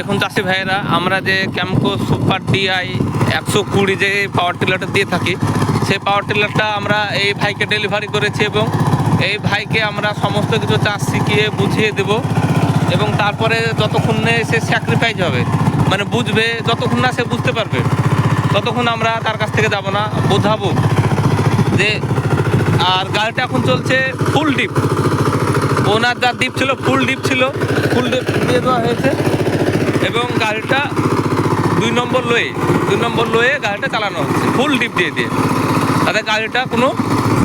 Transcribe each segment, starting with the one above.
দেখুন চাষি ভাইয়েরা, আমরা যে ক্যামকো সুপার ডিআই একশো কুড়ি যে পাওয়ার টিলারটা দিয়ে থাকি, সেই পাওয়ার টিলারটা আমরা এই ভাইকে ডেলিভারি করেছি এবং এই ভাইকে আমরা সমস্ত কিছু চাষ শিখিয়ে বুঝিয়ে দেব এবং তারপরে যতক্ষণ না সে স্যাক্রিফাইস হবে মানে বুঝবে, যতক্ষণ না সে বুঝতে পারবে, ততক্ষণ আমরা তার কাছ থেকে যাব না, বোঝাবো যে আর গাড়িটা এখন চলছে ফুল ডিপ ওনার যা ডিপ ছিল ফুল ডিপ ছিল ফুল ডিপ দিয়ে দেওয়া হয়েছে। এবং গাড়িটা দুই নম্বর লয়ে, দুই নম্বর লয়ে গাড়িটা চালানো হচ্ছে ফুল ডিপ দিয়ে দিয়ে। তাতে গাড়িটা কোনো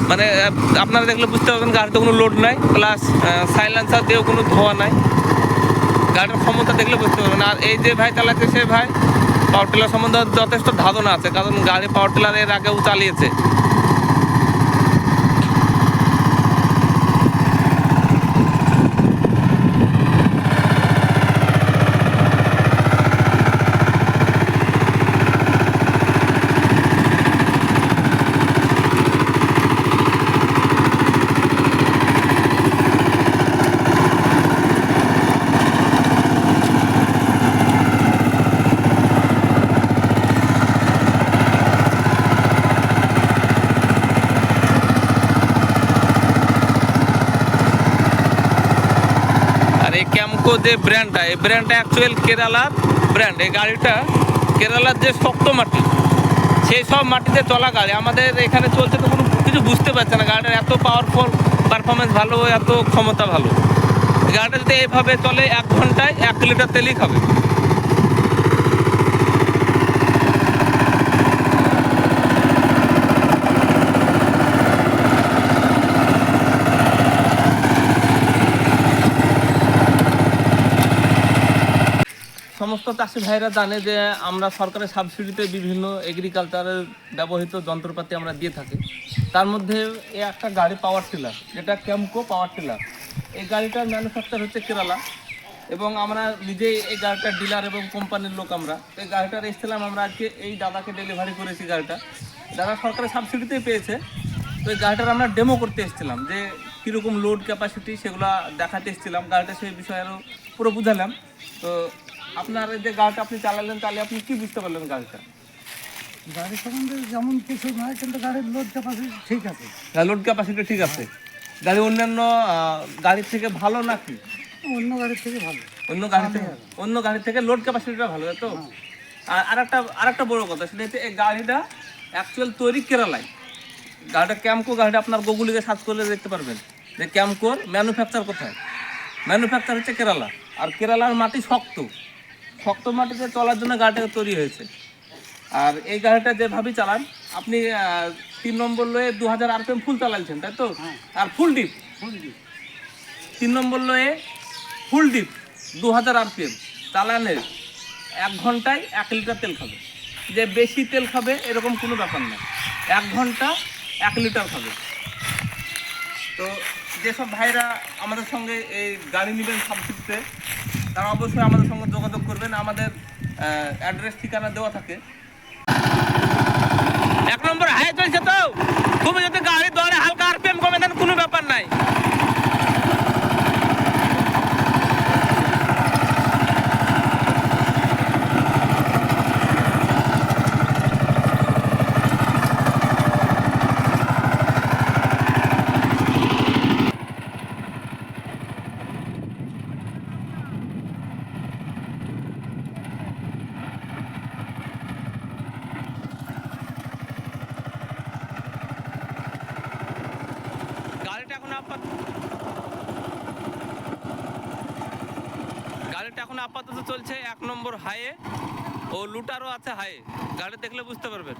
মানে আপনারা দেখলে বুঝতে পারবেন গাড়িতে কোনো লোড নাই প্লাস সাইলেন্সার দিয়েও কোনো ধোয়া নাই। গাড়ির ক্ষমতা দেখলে বুঝতে পারবেন। আর এই যে ভাই চালাচ্ছে সে ভাই পাওয়ার টিলার সম্বন্ধে যথেষ্ট ধারণা আছে, কারণ গাড়ি পাওয়ার টিলার এর আগেও চালিয়েছে। এই ক্যামকো যে ব্র্যান্ডটা এই ব্র্যান্ডটা অ্যাকচুয়াল কেরালার ব্র্যান্ড এই গাড়িটা কেরালার যে শক্ত মাটি, সেই সব মাটিতে চলা গাড়ি। আমাদের এখানে চলছে তো কোনো কিছু বুঝতে পারছে না। গাড়িটার এত পাওয়ারফুল পারফরমেন্স ভালো, এত ক্ষমতা ভালো। গাড়িটা যদি এইভাবে চলে, এক ঘন্টায় এক লিটার তেলই খাবে। সমস্ত চাষি ভাইরা জানে যে আমরা সরকারের সাবসিডিতে বিভিন্ন এগ্রিকালচারের ব্যবহৃত যন্ত্রপাতি আমরা দিয়ে থাকি। তার মধ্যে এই একটা গাড়ি পাওয়ার টিলার যেটা ক্যামকো পাওয়ার টিলার এই গাড়িটার ম্যানুফ্যাকচার হচ্ছে কেরালা এবং আমরা নিজেই এই গাড়িটার ডিলার এবং কোম্পানির লোক আমরা। এই গাড়িটা এসেছিলাম আমরা আজকে এই দাদাকে ডেলিভারি করেছি গাড়িটা। দাদা সরকারের সাবসিডিতেই পেয়েছে, তো এই গাড়িটার আমরা ডেমো করতে এসেছিলাম যে কীরকম লোড ক্যাপাসিটি সেগুলো দেখাতে এসেছিলাম। গাড়িটা সেই বিষয়ে আরও পুরো বুঝালাম। তো আপনার এই যে গাড়িটা আপনি চালালেন তাহলে আপনি কি বুঝতে পারলেন গাড়িটা? গাড়ি সম্বন্ধে যেমন কিছু নয় কিন্তু গাড়ির লোড ক্যাপাসিটি ঠিক আছে। লোড ক্যাপাসিটি ঠিক আছে। গাড়ি অন্যান্য গাড়ির থেকে ভালো নাকি? অন্য গাড়ির থেকে ভালো। অন্য গাড়ি থেকে অন্য গাড়ি থেকে লোড ক্যাপাসিটিটা ভালো তো? আর আরেকটা আরেকটা বড় কথা সেটা হচ্ছে এই গাড়িটা অ্যাকচুয়াল তৈরি কেরালায়। গাড়িটা ক্যামকো গাড়িটা আপনার গুগলিতে সার্চ করলে দেখতে পারবেন যে ক্যামকোর ম্যানুফ্যাকচার কোথায়? ম্যানুফ্যাকচার হচ্ছে কেরালা। আর কেরালার মাটি শক্ত। শক্ত মাটিতে চলার জন্য গাড়িটা তৈরি হয়েছে। আর এই গাড়িটা যেভাবে চালান আপনি তিন নম্বর লয়ে দু হাজার আরপিএম ফুল চালাইছেন তাই তো? আর ফুল ডিপ তিন নম্বর লয়ে ফুল ডিপ দু হাজার আরপিএম। চালানের এক ঘন্টায় এক লিটার তেল খাবে। যে বেশি তেল খাবে এরকম কোনো ব্যাপার না। এক ঘণ্টা এক লিটার খাবে। তো যেসব ভাইরা আমাদের সঙ্গে এই গাড়ি নেবেন সাবসিডিতে তারা অবশ্যই আমাদের সঙ্গে যোগাযোগ করবেন। আমাদের অ্যাড্রেস ঠিকানা দেওয়া থাকে। এক নম্বর হাই চলছে তো। তুমি যদি গাড়ি দরে হালকা আরপিএম কমে দেন কোনো ব্যাপার নাই গাড়িটা এখন আপাতত চলছে এক নম্বর হাইয়ে। ও লুটারও আছে হাইয়ে। গাড়ি দেখলে বুঝতে পারবেন।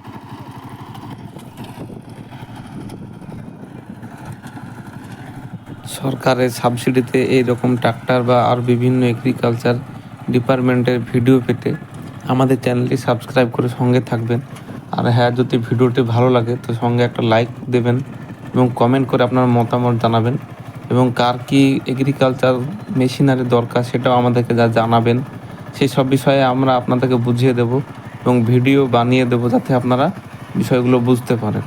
সরকারের সাবসিডিতে এই রকম ট্রাক্টর বা আর বিভিন্ন এগ্রিকালচার ডিপার্টমেন্টের ভিডিও পেতে আমাদের চ্যানেলটি সাবস্ক্রাইব করে সঙ্গে থাকবেন। আর হ্যাঁ যদি ভিডিওটি ভালো লাগে, তো সঙ্গে একটা লাইক দেবেন। এবং কমেন্ট করে আপনার মতামত জানাবেন এবং কার কি এগ্রিকালচার মেশিনারি দরকার সেটাও আমাদেরকে যা জানাবেন, সেই সব বিষয়ে আমরা আপনাদেরকে বুঝিয়ে দেব এবং ভিডিও বানিয়ে দেব যাতে আপনারা বিষয়গুলো বুঝতে পারেন।